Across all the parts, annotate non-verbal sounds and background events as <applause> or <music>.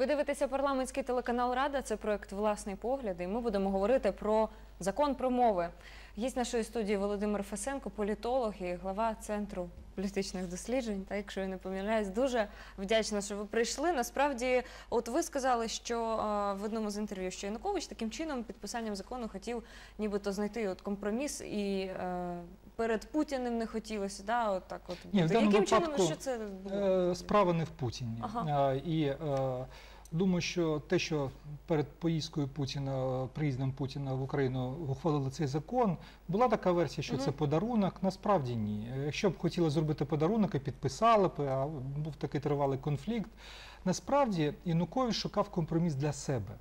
Ви дивитеся парламентський телеканал Рада. Це проект Власний погляд. І ми будемо говорити про закон про мови. Гість нашої студії Володимир Фесенко, політолог і глава центру політичних досліджень. Та якщо я не помиляюсь, дуже вдячна, що ви прийшли. Насправді, от ви сказали, що в одному з інтерв'ю, що Янукович таким чином підписанням закону хотів нібито знайти от компроміс і. е, Перед Путіним не хотілося, да, от так от Ні, в даному Яким чином що це було? Е, Справа не в Путіні. Ага. І е, думаю, що те, що перед поїздкою Путіна, приїздом Путіна в Україну ухвалили цей закон, була така версія, що це подарунок. Насправді ні. Якщо б хотіли зробити подарунок, і підписали б, а був такий тривалий конфлікт. Насправді Янукович шукав компроміс для себе.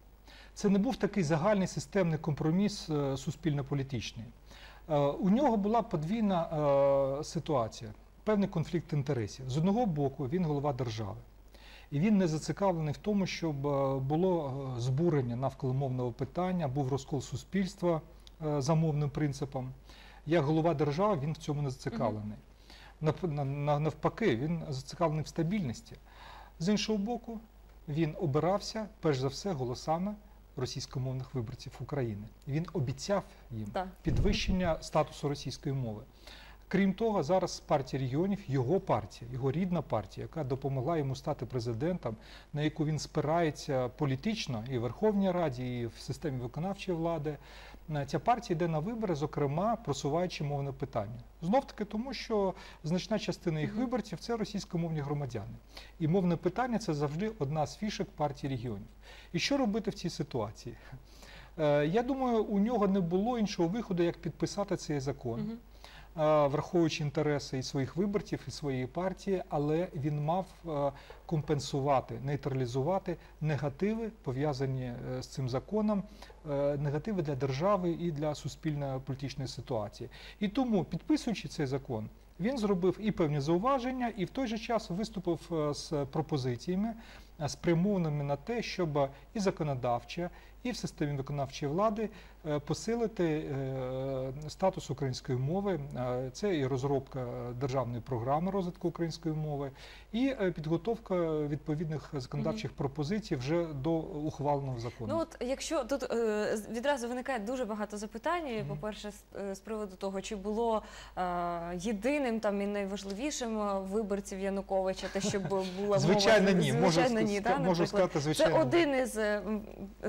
Це не був такий загальний системний компроміс е, суспільно-політичний. Е, У нього була подвійна е, ситуація, певний конфлікт інтересів. З одного боку, він голова держави. І він не зацікавлений в тому, щоб е, було е, збурення навколо мовного питання, був розкол суспільства е, за мовним принципом. Як голова держави він в цьому не зацікавлений. Нав- на- на- Навпаки, він зацікавлений в стабільності. З іншого боку, він обирався перш за все голосами російськомовних виборців України. Він обіцяв їм підвищення статусу російської мови. Крім того, зараз партія регіонів, його партія, його рідна партія, яка допомогла йому стати президентом, на яку він спирається політично і в Верховній Раді, і в системі виконавчої влади. е, Ця партія йде на вибори, зокрема просуваючи мовне питання. Знов таки тому, що значна частина їх виборців це російськомовні громадяни. І мовне питання це завжди одна з фішек партії регіонів. І що робити в цій ситуації? Е, Я думаю, у нього не було іншого виходу, як підписати цей закон, враховуючи інтереси і своїх виборців, і своєї партії, але він мав е, компенсувати, нейтралізувати негативи, пов'язані е, з цим законом, е, негативи для держави і для суспільно-політичної ситуації. І тому, підписуючи цей закон, він зробив і певні зауваження, і в той же час виступив з пропозиціями, спрямованими на те, щоб і законодавча, і в системі виконавчої влади е, посилити е, статус української мови. Е, Це і розробка державної програми розвитку української мови, і підготовка відповідних законодавчих пропозицій вже до ухваленого закону. Ну от якщо тут відразу виникає дуже багато запитань. Мгм. По-перше, з, приводу того, чи було єдиним там і найважливішим виборців Януковича, те, щоб була Звичайно, мова, ні. звичайно, можу, ні, да, можу сказати, звичайно. Це один із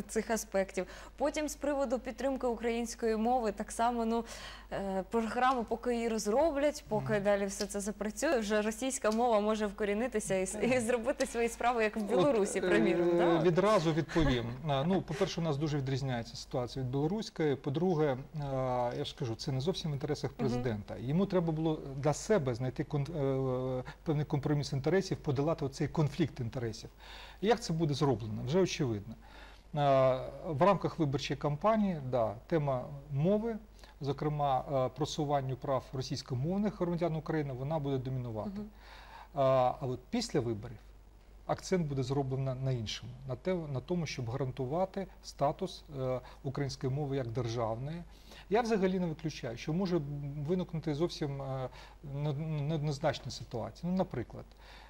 цих аспектів. Потім з приводу підтримки української мови, так само ну е, програму, поки її розроблять, поки далі все це запрацює, вже російська мова може вкорінитися і, і зробити свої справи, як в Білорусі, е, приміром. да? Відразу відповім. Ну, по-перше, у нас дуже відрізняється ситуація від білоруської. По-друге, я ж кажу, це не зовсім в інтересах президента. Йому треба було для себе знайти е, певний компроміс інтересів, подолати оцей конфлікт інтересів. Як це буде зроблено? Вже очевидно. А, В рамках виборчої кампанії, да, тема мови, зокрема е, просуванню прав російськомовних громадян України, вона буде домінувати. Мгм. А, а от після виборів акцент буде зроблено на іншому, на те, на тому, щоб гарантувати статус е, української мови як державної. Я взагалі не виключаю, що може виникнути зовсім е, неоднозначна ситуація. Ну, наприклад,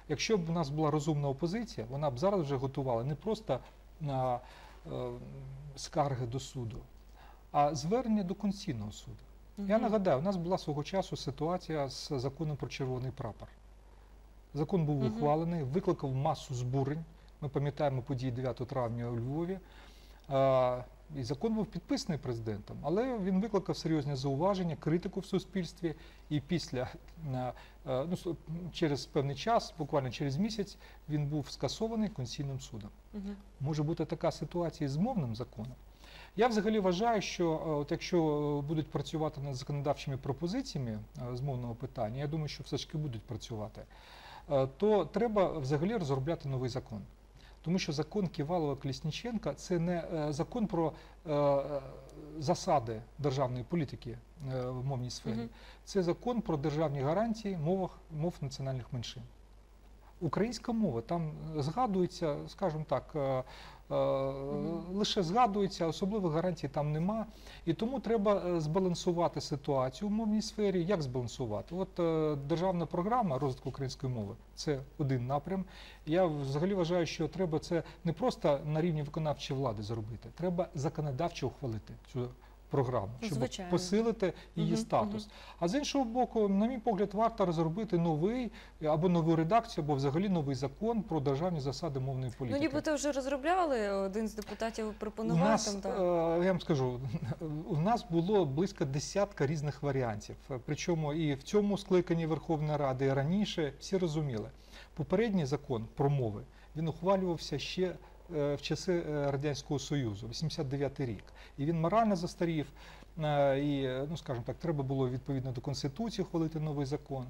якщо б у нас була розумна опозиція, вона б зараз вже готувала не просто на е, скарги до суду, а звернення до Конституційного суду. Я нагадаю, у нас була свого часу ситуація з законом про червоний прапор. Закон був ухвалений, викликав масу збурень. Ми пам'ятаємо події 9 травня у Львові. І закон був підписаний президентом, але він викликав серйозні зауваження, критику в суспільстві. І після е, е, ну, через певний час, буквально через місяць, він був скасований Конституційним судом Мгм. може бути така ситуація з мовним законом. Я взагалі вважаю, що е, от якщо будуть працювати над законодавчими пропозиціями з мовного питання, я думаю, що все ж таки будуть працювати, то треба взагалі розробляти новий закон. Тому що закон Ківалова Клісніченка це не е, закон про е, е, засади державної політики в мовній сфері. Це закон про державні гарантії мовах, мов національних меншин. Українська мова там згадується, скажімо так, лише згадується, особливих гарантій там нема. І тому треба е, збалансувати ситуацію в мовній сфері. Як збалансувати? От е, державна програма розвитку української мови це один напрям. Я взагалі вважаю, що треба це не просто на рівні виконавчої влади зробити, треба законодавчо ухвалити цю програму, щоб Звичайно. посилити її Мгм, статус. А з іншого боку, на мій погляд, варто розробити новий або нову редакцію, або взагалі новий закон про державні засади мовної Ну, політики. нібито вже розробляли, один з депутатів У пропонував нас, там. Так. е, я вам скажу, <laughs> у нас було близько десятка різних варіантів. Е, Причому і в цьому скликанні Верховної Ради, і раніше всі розуміли. Попередній закон про мови він ухвалювався ще е, в часи е, Радянського Союзу, 89 рік. І він морально застарів. е, І, е, ну скажімо так, треба було відповідно до Конституції ухвалити новий закон.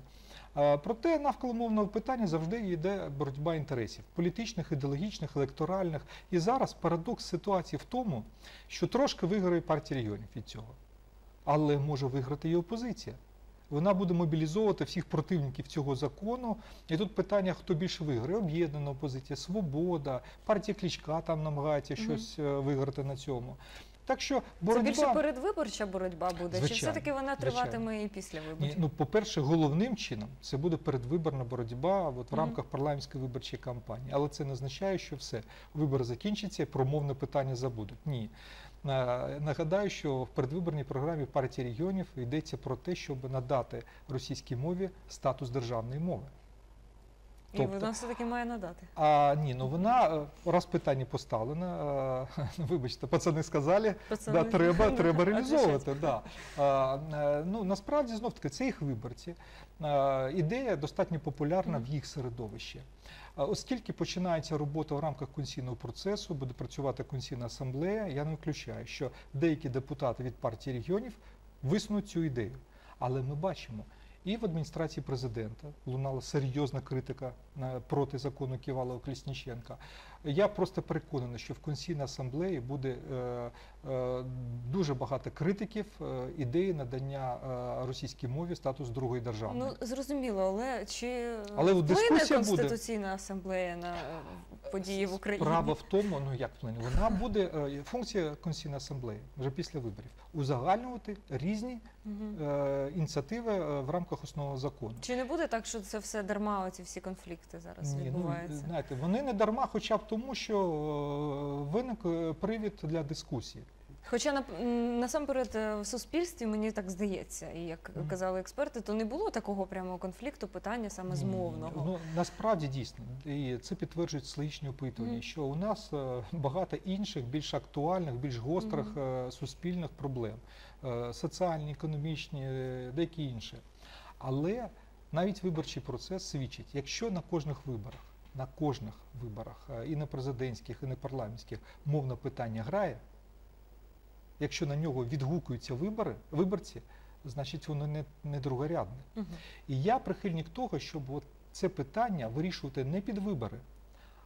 Е, Проте навколо мовного питання завжди йде боротьба інтересів політичних, ідеологічних, електоральних. І зараз парадокс ситуації в тому, що трошки виграє партія регіонів від цього, але може виграти і опозиція. Вона буде мобілізовувати всіх противників цього закону. І тут питання, хто більше виграє: об'єднана опозиція, свобода, партія Клічка там намагається щось е, виграти на цьому. Так що Це більше передвиборча боротьба буде, чи все-таки вона звичайно. триватиме і після виборів? Ні, ну, по-перше, головним чином це буде передвиборна боротьба от в рамках парламентської виборчої кампанії. Але це не означає, що все, вибори закінчаться, і про питання забудуть. Ні. Е, Нагадаю, що в передвиборній програмі партії регіонів йдеться про те, щоб надати російській мові статус державної мови. І тобто- вона все-таки має надати. А ні, ну вона е, раз питання поставлено. е, <laughs> Вибачте, пацани сказали, Пацани. Да, треба, <laughs> треба реалізовувати. Да. А, е, ну, насправді, знов таки, це їх виборці. А, ідея достатньо популярна в їх середовищі. Оскільки починається робота в рамках конституційного процесу, буде працювати конституційна асамблея, я не виключаю, що деякі депутати від партії регіонів висунуть цю ідею. Але ми бачимо, і в адміністрації президента лунала серйозна критика е, проти закону Ківалова Колісніченка. Я просто переконаний, що в Конституційній асамблеї буде е, е, дуже багато критиків е, ідеї надання російській мові статус другої держави. Ну зрозуміло, але чи Але вплине дискусія буде. конституційна асамблея на події в Україні? Справа в тому, ну як вплине, вона буде функція Конституційної асамблеї вже після виборів узагальнювати різні е, ініціативи в рамках основного закону. Чи не буде так, що це все дарма, оці всі конфлікти зараз Ні, ну, знаєте, вони не дарма, хоча б тому, що е, виник е, привід для дискусії. Хоча насамперед е, в суспільстві мені так здається, і як казали експерти, то не було такого прямого конфлікту питання саме з Ні, мовного. Ну насправді дійсно, і це підтверджують сличні опитування, Мгм. що у нас багато інших, більш актуальних, більш гострих е, суспільних проблем, соціальні, економічні, деякі інші. Але навіть виборчий процес свідчить, якщо на кожних виборах, на кожних виборах, е, і на президентських, і на парламентських мовне питання грає, якщо на нього відгукуються вибори, виборці, значить воно не, не другорядне. Мгм. І я прихильник того, щоб от це питання вирішувати не під вибори,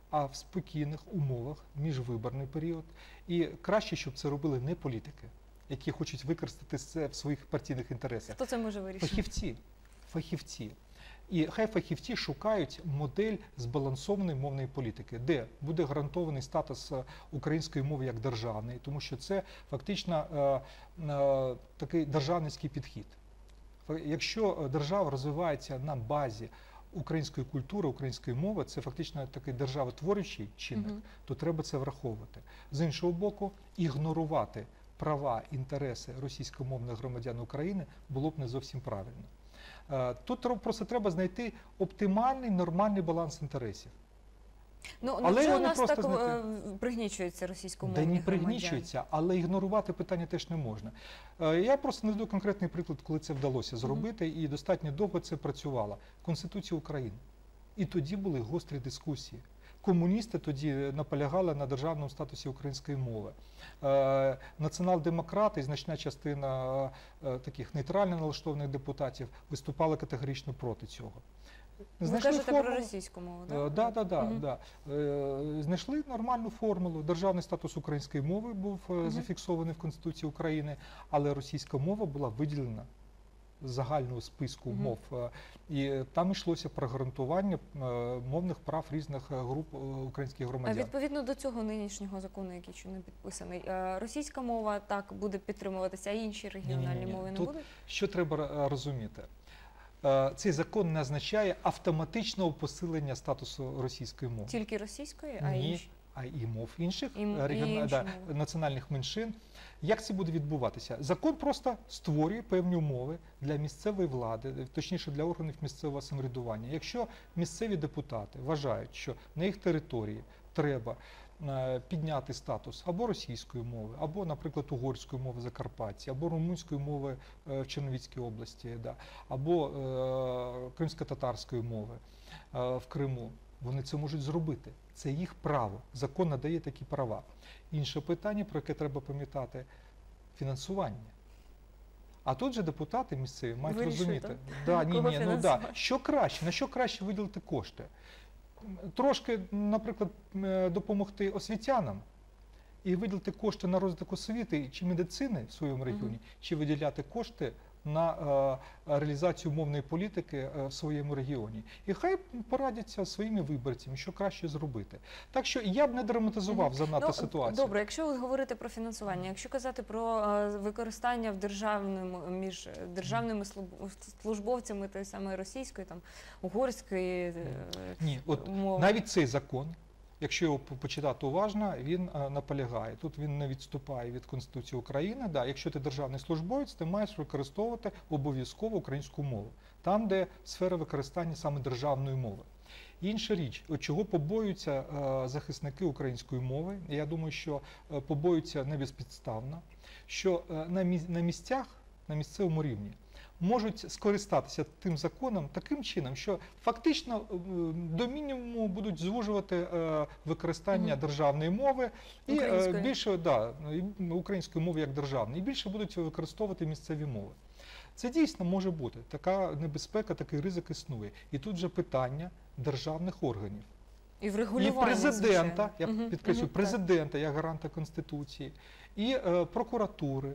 а в спокійних умовах, міжвиборний період. І краще, щоб це робили не політики, які хочуть використати це в своїх партійних інтересах. Хто це може вирішити? Фахівці. Фахівці. І хай фахівці шукають модель збалансованої мовної політики, де буде гарантований статус е, української мови як державної, тому що це фактично е, е, такий державницький підхід. Якщо держава розвивається на базі української культури, української мови, це фактично такий державотворючий чинник, Мгм. то треба це враховувати. З іншого боку, ігнорувати права, інтереси російськомовних громадян України було б не зовсім правильно. Е, Тут просто треба знайти оптимальний нормальний баланс інтересів. Ну, Але невже у нас просто так знайти. пригнічується пригнічуються російськомовні Де не пригнічується, але ігнорувати питання теж не можна. Е, Я просто наведу конкретний приклад, коли це вдалося зробити, і достатньо довго це працювало. Конституція України. І тоді були гострі дискусії. Комуністи тоді наполягали на державному статусі української мови. Е, Націонал-демократи і значна частина е, таких нейтрально налаштованих депутатів виступали категорично проти цього. Ви Знайшли кажете про російську мову, Е, так? Да, да, да, Мгм. да. Е, Знайшли нормальну формулу. Державний статус української мови був е, Мгм. зафіксований в Конституції України, але російська мова була виділена загального списку Мгм. мов, е, і там йшлося про гарантування е, мовних прав різних е, груп українських А громадян. відповідно до цього нинішнього закону, який ще не підписаний, російська мова так буде підтримуватися, а інші регіональні Ні-ні-ні. мови не Тут будуть? Що треба розуміти? Цей закон не означає автоматичного посилення статусу російської мови. Тільки російської, а Ні. інші. А і мов інших І е, і да, національних меншин. Як це буде відбуватися? Закон просто створює певні умови для місцевої влади, е, точніше для органів місцевого самоврядування. Якщо місцеві депутати вважають, що на їх території треба е, підняти статус або російської мови, або, наприклад, угорської мови Закарпатті, або румунської мови е, в Чернівецькій області, да, або е, кримсько-татарської мови е, в Криму. Вони це можуть зробити. Це їх право. Закон надає такі права. Інше питання, про яке треба пам'ятати фінансування. А тут же депутати місцеві мають Вирішують, розуміти, да, ні, ні, ну, да, що краще, на що краще виділити кошти. Трошки, наприклад, е, допомогти освітянам і виділити кошти на розвиток освіти чи медицини в своєму регіоні, чи виділяти кошти на е, реалізацію мовної політики е, в своєму регіоні. І хай порадяться своїми виборцями, що краще зробити. Так що я б не драматизував занадто Ну, ситуацію. Добре, якщо говорити про фінансування, якщо казати про е, використання в державному між державними службовцями тої самої російської, там угорської Ні, от мови. навіть цей закон, якщо його почитати уважно, він е, наполягає. Тут він не відступає від Конституції України. Да, якщо ти державний службовець, ти маєш використовувати обов'язково українську мову, там, де сфера використання саме державної мови. Інша річ, чого побоюються е, захисники української мови, я думаю, що е, побоюються не безпідставно, що на місцях, на місцевому рівні можуть скористатися тим законом таким чином, що фактично е, до мінімуму будуть звужувати е, використання державної мови і е, більше да, української мови як державної, і більше будуть використовувати місцеві мови. Це дійсно може бути. Така небезпека, такий ризик існує. І тут же питання державних органів. і І врегулювання президента, я звичайно. Підкреслю, президента як гаранта Конституції, і е, прокуратури,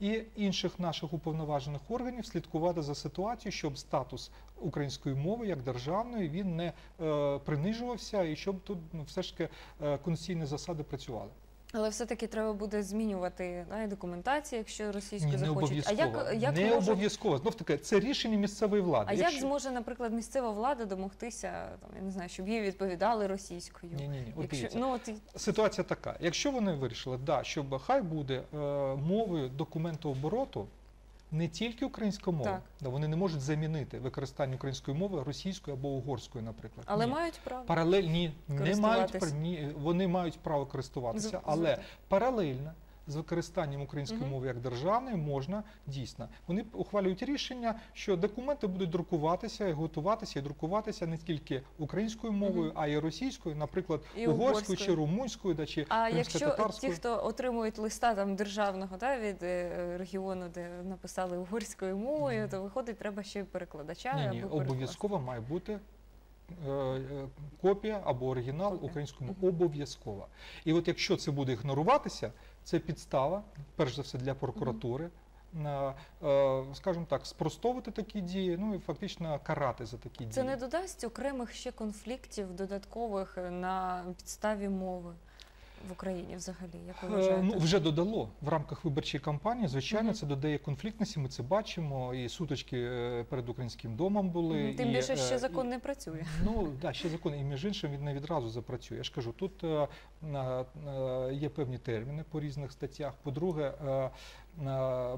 і інших наших уповноважених органів слідкувати за ситуацією, щоб статус української мови як державної він не е, принижувався, і щоб тут ну, все ж таки е, конституційні засади працювали. Але все-таки треба буде змінювати да, і документацію, якщо російською Ні, не захочуть. А обов'язково. як, як не може- обов'язково. Знов таки, це рішення місцевої влади. А як Якщо- зможе, наприклад, місцева влада домогтися, там, я не знаю, щоб їй відповідали російською? Ні, ні, ні. От Якщо, дивіться. ну, от, і- Ситуація така. Якщо вони вирішили, да, щоб хай буде е, мовою документообороту не тільки українська мова, Так. да, вони не можуть замінити використання української мови російською або угорською, наприклад. але ні. мають право. Паралельні не мають ні, вони мають право користуватися, З- але паралельно з використанням української мови як державної можна дійсно. Вони ухвалюють рішення, що документи будуть друкуватися, і готуватися і друкуватися не тільки українською мовою, а й російською, наприклад, І угорською угорською. чи румунською, да, чи А якщо ті, хто отримують листа там державного да, від е, регіону, де написали угорською мовою, то виходить, треба ще й перекладача Ні, ні, обов'язково має бути копія або оригінал українському обов'язкова. Обов'язково. І от якщо це буде ігноруватися, це підстава, перш за все, для прокуратури. е, Скажімо так, спростовувати такі дії, ну і фактично карати за такі Це дії. не додасть окремих ще конфліктів додаткових е, на підставі мови в Україні взагалі, як ви Е, вважаєте? Ну, вже додало в рамках виборчої кампанії. Звичайно, угу. це додає конфліктності. Ми це бачимо. І сутички е, перед українським домом були. Тим і, більше ще закон і- не працює. Ну да, ще закон, і між іншим він не відразу запрацює. Я ж кажу, тут а, е, е, є певні терміни по різних статтях. По-друге,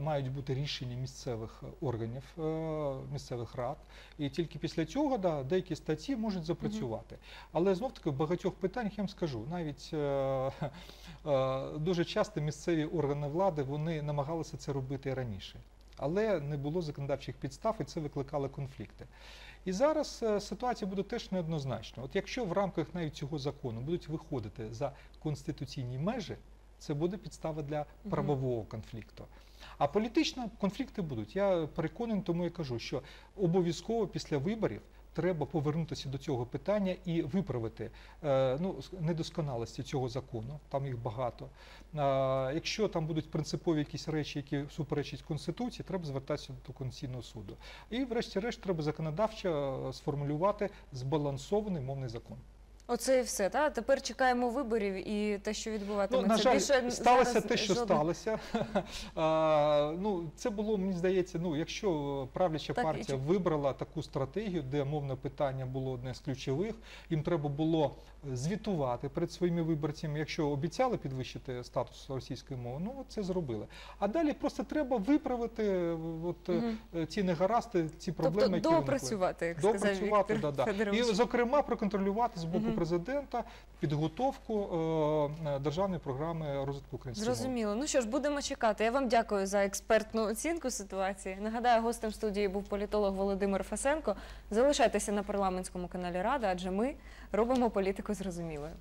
мають бути рішення місцевих органів, е, місцевих рад, і тільки після цього да, деякі статті можуть запрацювати. Але знов таки в багатьох питаннях я вам скажу, навіть е, <laughs> е, дуже часто місцеві органи влади вони намагалися це робити і раніше. Але не було законодавчих підстав, і це викликало конфлікти. І зараз е, ситуація буде теж неоднозначна. От якщо в рамках навіть цього закону будуть виходити за конституційні межі, це буде підстава для правового конфлікту. А політично конфлікти будуть. Я переконаний, тому і кажу, що обов'язково після виборів треба повернутися до цього питання і виправити е, ну, недосконалості цього закону. Там їх багато. Якщо там будуть принципові якісь речі, які суперечать конституції, треба звертатися до Конституційного суду. І, врешті-решт, треба законодавчо е, сформулювати збалансований мовний закон. Оце і все. Та? Тепер чекаємо виборів і те, що Ну, відбуватиметься. на жаль, Більше сталося зараз те, що жодних- сталося. <laughs> А, ну, це було, мені здається, ну, якщо правляча Так, партія чи- вибрала таку стратегію, де мовне питання було одне з ключових, їм треба було звітувати перед своїми виборцями. Якщо обіцяли підвищити статус російської мови, ну це зробили. А далі просто треба виправити е, от, е, е, ці негаразди, ці проблеми, Тобто які виникли. доопрацювати, як сказав Віктор да, да. Федорович. І, зокрема, проконтролювати з боку Мгм. Президента підготовку е, державної програми розвитку української мови. Зрозуміло. Ну що ж, будемо чекати. Я вам дякую за експертну оцінку ситуації. Нагадаю, гостем студії був політолог Володимир Фасенко. Залишайтеся на парламентському каналі Рада, адже ми робимо політику зрозумілою.